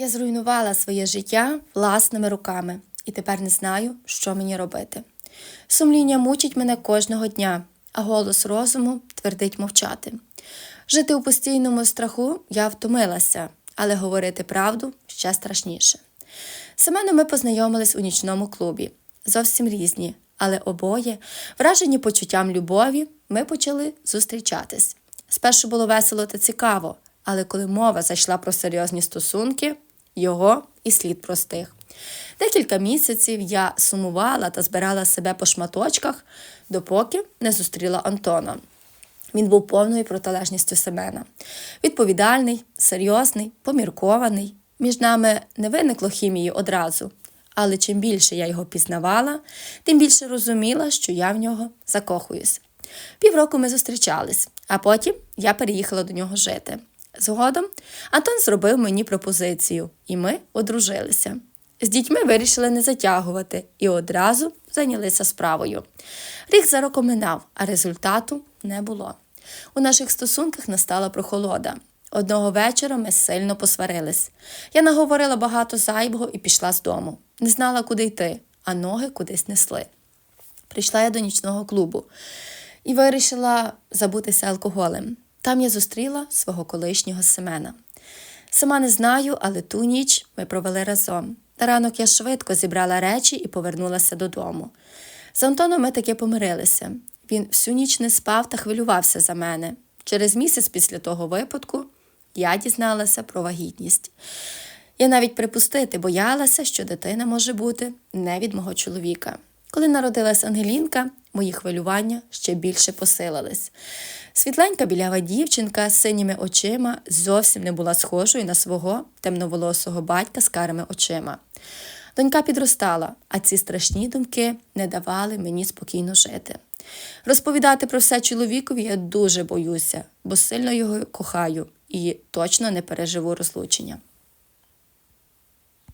Я зруйнувала своє життя власними руками і тепер не знаю, що мені робити. Сумління мучить мене кожного дня, а голос розуму твердить мовчати. Жити у постійному страху я втомилася, але говорити правду ще страшніше. Семеном ми познайомились у нічному клубі. Зовсім різні, але обоє, вражені почуттям любові, ми почали зустрічатись. Спершу було весело та цікаво, але коли мова зайшла про серйозні стосунки, його і слід простих. Декілька місяців я сумувала та збирала себе по шматочках, допоки не зустріла Антона. Він був повною протилежністю Семена. Відповідальний, серйозний, поміркований. Між нами не виникло хімії одразу, але чим більше я його пізнавала, тим більше розуміла, що я в нього закохуюсь. Півроку ми зустрічались, а потім я переїхала до нього жити. Згодом Антон зробив мені пропозицію, і ми одружилися. З дітьми вирішили не затягувати і одразу зайнялися справою. Рік за роком минав, а результату не було. У наших стосунках настала прохолода. Одного вечора ми сильно посварились. Я наговорила багато зайвого і пішла з дому. Не знала, куди йти, а ноги кудись несли. Прийшла я до нічного клубу і вирішила забутися алкоголем. Там я зустріла свого колишнього Семена. Сама не знаю, але ту ніч ми провели разом. На ранок я швидко зібрала речі і повернулася додому. З Антоном ми таки помирилися. Він всю ніч не спав та хвилювався за мене. Через місяць після того випадку я дізналася про вагітність. Я навіть припустити боялася, що дитина може бути не від мого чоловіка. Коли народилась Ангелінка, мої хвилювання ще більше посилились. Світленька білява дівчинка з синіми очима зовсім не була схожою на свого темноволосого батька з карими очима. Донька підростала, а ці страшні думки не давали мені спокійно жити. Розповідати про все чоловікові я дуже боюся, бо сильно його кохаю і точно не переживу розлучення.